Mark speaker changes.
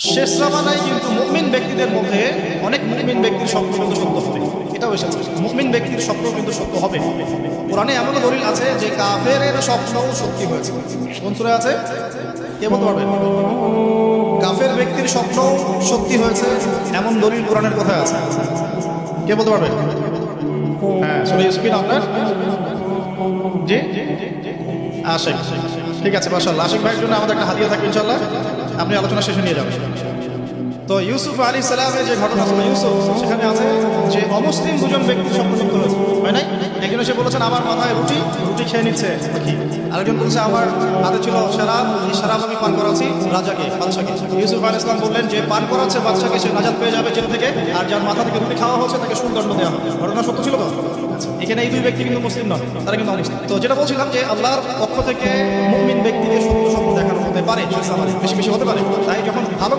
Speaker 1: শেষ জামানায় কিন্তু মুমিন ব্যক্তিদের মধ্যে অনেক মুমিন ব্যক্তির স্বপ্ন কিন্তু সত্য হবে। এটাও এসেছে। মুমিন ব্যক্তির স্বপ্ন কিন্তু সত্য হবে। কোরআনে এমন দলিল আছে যে কাফের স্বপ্নও সত্যি হয়েছে। কোন সুরে আছে? কে বলতে পারবে। কাফের ব্যক্তির স্বপ্ন সত্যি হয়েছে, এমন দলিল কোরআনের কোথায় আছে। কে বলতে পারবে। হ্যাঁ সুরে ইউসুফিন আপনার জি? আশিক ঠিক আছে মাসাল্লাহ আশিক ভাইয়ের জন্য আমাদের একটা হাদিয়া থাকবে ইনশাল্লাহ আপনি আলোচনা শেষে নিয়ে যাবেন। তো ইউসুফ আলী সালামের যে ঘটনা ছিল, ইউসুফ সেখানে আছে যে অমুসলিম দুজন ব্যক্তি সম্পর্কিত হয়েছে, হয় নাই? এসে বলেছেন, আমার মাথায় রুটি রুটি খেয়ে নিচ্ছে কি আরেকজন বলছে, আমার হাতে ছিল শারাব এই শারাব আমি পান করাচ্ছি রাজাকে, বাদশাকে। ইউসুফ আলী ইসলাম বললেন, যে পান করাচ্ছে বাদশাকে, সে নাজাদ পেয়ে যাবে জেল থেকে, আর যার মাথা থেকে রুটি খাওয়া হচ্ছে, তাকে সুদণ্ড দেওয়া হবে। ঘটনা সত্য ছিল তো? এখানে এই দুই ব্যক্তি কিন্তু মুসলিম নয় তারা কিন্তু অমুসলিম তো যেটা বলছিলাম যে আল্লাহর পক্ষ থেকে মুমিন ব্যক্তিকে সত্য স্বপ্ন দেখানো হতে পারে বেশি বেশি হতে পারে। তাই যখন ভালো